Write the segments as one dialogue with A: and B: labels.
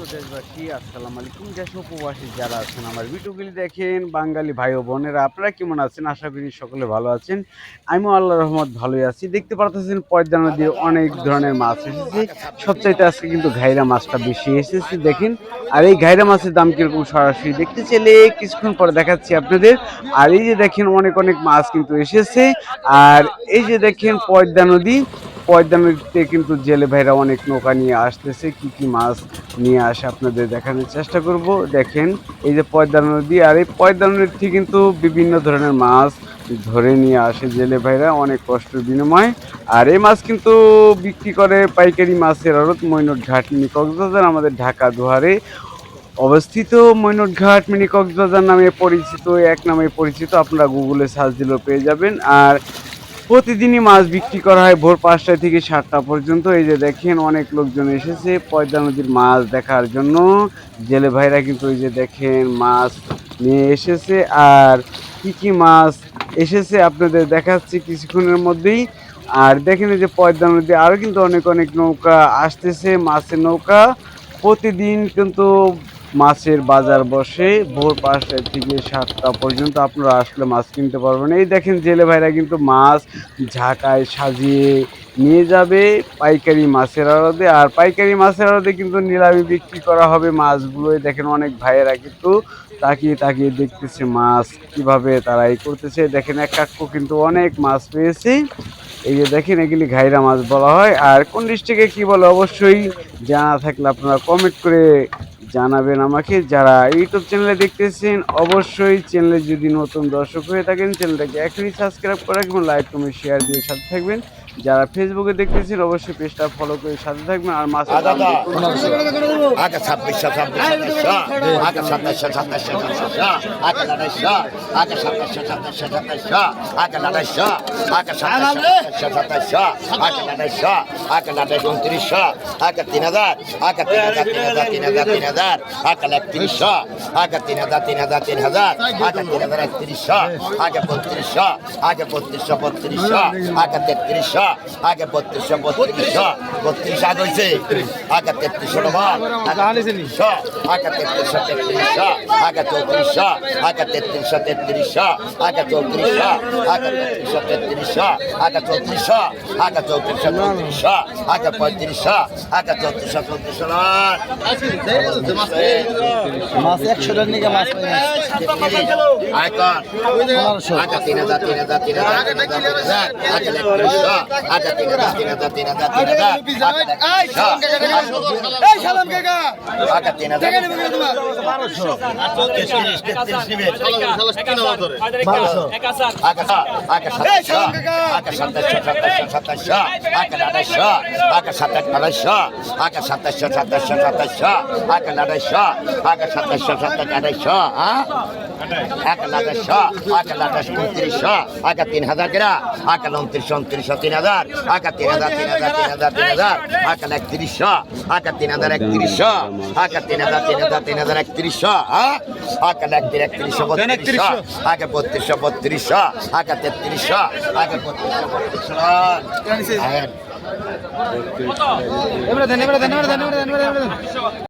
A: প্রিয় দেশবাসী, আসসালামু আলাইকুম। দেশ ও প্রবাসী যারা আছেন, আমার ভিডিওগুলি দেখেন, বাঙালি ভাই ও বোনেরা, আপনারা কেমন আছেন? আশা করি সকলে ভালো আছেন। আমিও আল্লাহ রহমত ভালোই আছি। দেখতে পারতেছেন পয়দা নদী অনেক ধরনের মাছ এসেছে। সবচাইতে আজকে কিন্তু ঘাইরা মাছটা বেশি এসেছে। দেখেন, আর এই ঘাইরা মাছের দাম কীরকম সরাসরি দেখতে চাইলে কিছুক্ষণ পরে দেখাচ্ছি আপনাদের। আর এই যে দেখেন, অনেক অনেক মাছ কিন্তু এসেছে। আর এই যে দেখেন, পয়দা নদী পয়দা নদীতে কিন্তু জেলে ভাইরা অনেক নৌকা নিয়ে আসতেছে, কি কি মাছ নিয়ে আসে আপনাদের দেখানোর চেষ্টা করব। দেখেন, এই যে পয়দা নদী, আর এই পয়দা নদীতে কিন্তু বিভিন্ন ধরনের মাছ ধরে নিয়ে আসে জেলে ভাইরা, অনেক কষ্টের বিনিময়। আর এই মাছ কিন্তু বিক্রি করে পাইকারি মাছের আড়ত মৈনট ঘাট মিনি কক্সবাজার আমাদের ঢাকা দুয়ারে অবস্থিত মৈনট ঘাট মিনি কক্সবাজার নামে পরিচিত, এক নামে পরিচিত, আপনারা গুগলে সার্চ দিলেও পেয়ে যাবেন। আর প্রতিদিনই মাছ বিক্রি করা হয় ভোর পাঁচটা থেকে সাতটা পর্যন্ত। এই যে দেখেন, অনেক লোকজন এসেছে পয়দা নদীর মাছ দেখার জন্য। জেলে ভাইরা কিন্তু এই যে দেখেন মাছ নিয়ে এসেছে। আর কি কি মাছ এসেছে আপনাদের দেখাচ্ছি কিছুক্ষণের মধ্যেই। আর দেখেন এই যে পয়দা নদী, আরও কিন্তু অনেক অনেক নৌকা আসতেছে, মাছের নৌকা। প্রতিদিন কিন্তু মাছের বাজার বসে ভোর পাঁচটা থেকে সাতটা পর্যন্ত আপনারা আসলে মাছ কিনতে পারবেন। এই দেখেন জেলে ভাইরা কিন্তু মাছ ঝাঁকায় সাজিয়ে নিয়ে যাবে পাইকারি মাছের আড়তে। আর পাইকারি মাছের আড়তে কিন্তু নিলামি বিক্রি করা হবে মাছগুলোই দেখেন অনেক ভাইয়েরা কিন্তু তাকিয়ে তাকিয়ে দেখতেছে মাছ কীভাবে তারা এই করতেছে। দেখেন এক কাকু কিন্তু অনেক মাছ পেয়েছে। এই যে দেখেন এগুলি ঘাইরা মাছ বলা হয়। আর কোন ডিস্ট্রিক্টে কি বলে অবশ্যই জানা থাকলে আপনারা কমেন্ট করে জানাবেন আমাকে। যারা ইউটিউব চ্যানেলে দেখতেছেন, অবশ্যই চ্যানেলে যদি নতুন দর্শক হয়ে থাকেন, চ্যানেলটাকে এখনই সাবস্ক্রাইব করে রাখবেন লাইক কমেন্ট শেয়ার দিয়ে সাথে থাকবেন। যারা ফেসবুকে দেখতেছেন অবশ্যই পেজটা ফলো করে সাথে থাকবেন। আর মাছ
B: আদা দা আগে ছাব্বিশশো ছাব্বিশশো আগে সাতাশশো সাতাশশো আগে আড়াইশো আগে সাতাশশো সাতাশশো সাতাশশো আগে আড়াইশো আগে সাতাশশো সাতাশশো আগে আড়াইশো আগে আড়াইশো উনত্রিশশো আগে তিন হাজার আগে তিন হাজার তিন হাজার তিন হাজার তিন হাজার আগে একত্রিশশো আগে তিন হাজার তিন হাজার তিন হাজার আগে তিন হাজার একত্রিশশো আগে বত্রিশশো আগে বত্রিশশো বত্রিশশো আগে তেত্রিশশো আগে বত্রিশশো বত্রিশশো বত্রিশ আগে হয়েছে আগে তেত্রিশশো নম্বর আগে তেত্রিশশো আগে তেত্রিশশো তেত্রিশশো আগে চৌত্রিশশো আগে তেত্রিশশো তেত্রিশশো আগে চৌত্রিশশো আগে তেত্রিশশো তেত্রিশশো আগে চৌত্রিশশো আগে চৌত্রিশশো চৌত্রিশশো আগে পঁয়ত্রিশশো আগে চৌত্রিশশো চৌত্রিশশো
C: মাছ একশোটার নিকে মাছ পাই না
B: আয়কর আগে তিন হাজার তিন হাজার তিন হাজার আগে আগে তিন হাজার তিন হাজার তিন হাজার তিন হাজার। তিন হাজার। হ্যাঁ আগে আড়াইশো আগে আড়াইশ উনত্রিশশো আগে তিন হাজার গেরা আগে উনত্রিশশো উনত্রিশশো তিন হাজার আগে তিন হাজার তিন হাজার তিন হাজার তিন হাজার আগে একত্রিশশো আগে তিন হাজার একত্রিশশো আগে তিন হাজার তিন হাজার তিন হাজার একত্রিশশো হ্যাঁ? আগে একত্রিশ একত্রিশশো বত্রিশশো আগে বত্রিশশো বত্রিশশো আগে তেত্রিশশো আগে বত্রিশশো বত্রিশশো। হ্যাঁ।
C: এবারে দেন এবারে দেন এবারে দেন এবারে দেন এবারে দেন।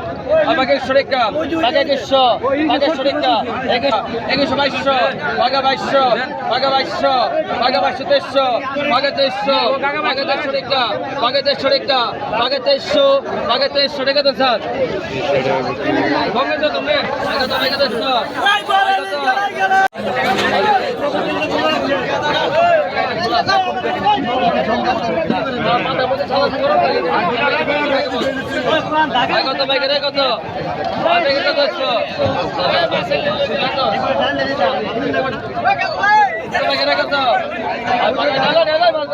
D: একুশশো রেখা একুশশো রেখা একুশশো একুশো বাইশশো, বাঘা বাইশশো বাঘা বাইশশো বাঘা বাইশশো তেইশশো, বাঘা তেইশশো বাঘা তেইশশো রেখা বাঘা তেইশশো রেখা বাঘা তেইশশো বাঘা তেইশশো রেখা তো স্যার। বঙ্গে তো তুমি, বাঘা তো কত বাইকে রে কত কত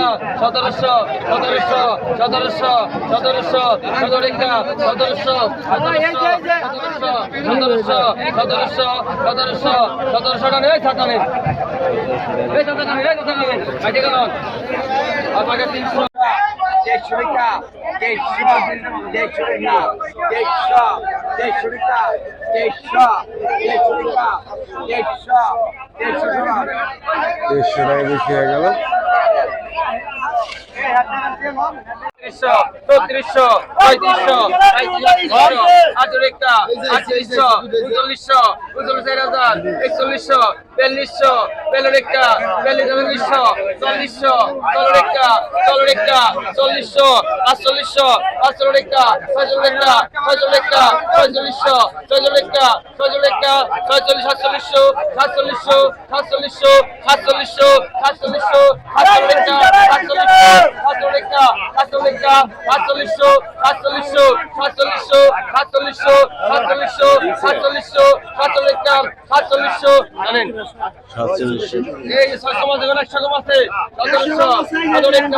D: সতেরোশো সতেরোশো সতেরোশো সতেরোশো সতেরো রেখা সতেরোশো সতেরোশো সতেরোশো সতেরোশো সতেরোশো সতেরোশো টানে এই ছাতানে এই ছাতানে আজকে
A: দেড়শো টাকা দেড়শো টাকা বেশি হয়ে গেল
D: তিরিশশো চৌত্রিশশো পঁয়ত্রিশশো আটরিকা আটত্রিশশো, উনচল্লিশশো, উনচল্লিশ হাজার, একচল্লিশশো, বিয়াল্লিশশো বিয়াল্লিশা বিয়াল্লিশশো চল্লিশশো চল্লিশা চল্লিশা চল্লিশশো, পাঁচচল্লিশশো পাঁচচল্লিশা ছয়চল্লিশা ছয়চল্লিশা ছয়চল্লিশশো ছয়চল্লিশা ছয়চল্লিশা ছয়চল্লিশ, সাতচল্লিশশো সাতচল্লিশশো সাতচল্লিশশো সাতচল্লিশশো সাতচল্লিশশো সাতচল্লিশা সাতচল্লিশশো সাতচল্লিশা সাতচল্লিশা সাতচল্লিশশো সাতচল্লিশশো সাতচল্লিশশো সাতচল্লিশশো সাতচল্লিশশো সাতচল্লিশশো সাতচল্লিশা সাতচল্লিশশো জানেন? এই সমাজ অনেক সকম আছে সাতচল্লিশশো সাতচল্লিশটা